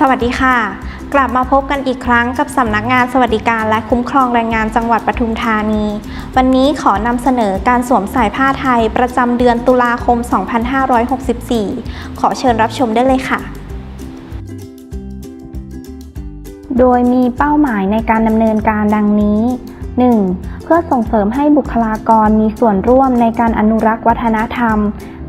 สวัสดีค่ะ กลับมาพบกันอีกครั้งกับสำนักงานสวัสดิการและคุ้มครองแรงงานจังหวัดปทุมธานี วันนี้ขอนำเสนอการสวมใส่ผ้าไทยประจำเดือนตุลาคม 2564 ขอเชิญรับชมได้เลยค่ะ โดยมีเป้าหมายในการดำเนินการดังนี้ 1. เพื่อส่งเสริมให้บุคลากรมีส่วนร่วมในการอนุรักษ์วัฒนธรรม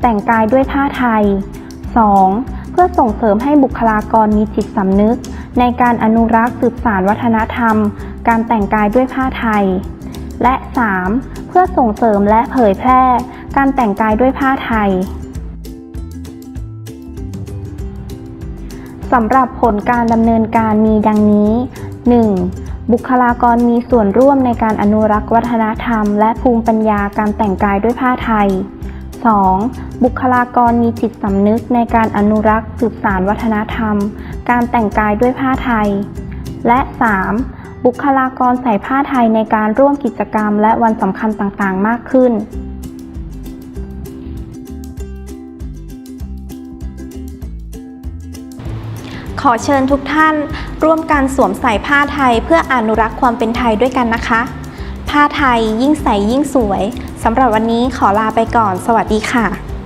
แต่งกายด้วยผ้าไทย 2. เพื่อส่งเสริมให้บุคลากรมีจิตสำนึก ในการอนุรักษ์สืบสานวัฒนธรรม การแต่งกายด้วยผ้าไทย และ 3. เพื่อส่งเสริมและเผยแพร่ การแต่งกายด้วยผ้าไทยสำหรับผลการดำเนินการมีดังนี้ 1. บุคลากรมีส่วนร่วมในการอนุรักษ์วัฒนธรรม และภูมิปัญญาการแต่งกายด้วยผ้าไทย 2. บุคลากรมีจิตสำนึกในการอนุรักษ์สืบสานวัฒนธรรม การแต่งกายด้วยผ้าไทย และ 3. บุคลากรใส่ผ้าไทยในการร่วมกิจกรรม และวันสำคัญต่างๆ มากขึ้นขอเชิญทุกท่านร่วมกันสวมใส่ผ้าไทยเพื่ออนุรักษ์ความเป็นไทยด้วยกันนะคะ ผ้าไทยยิ่งใส่ยิ่งสวยสำหรับวันนี้ขอลาไปก่อน สวัสดีค่ะ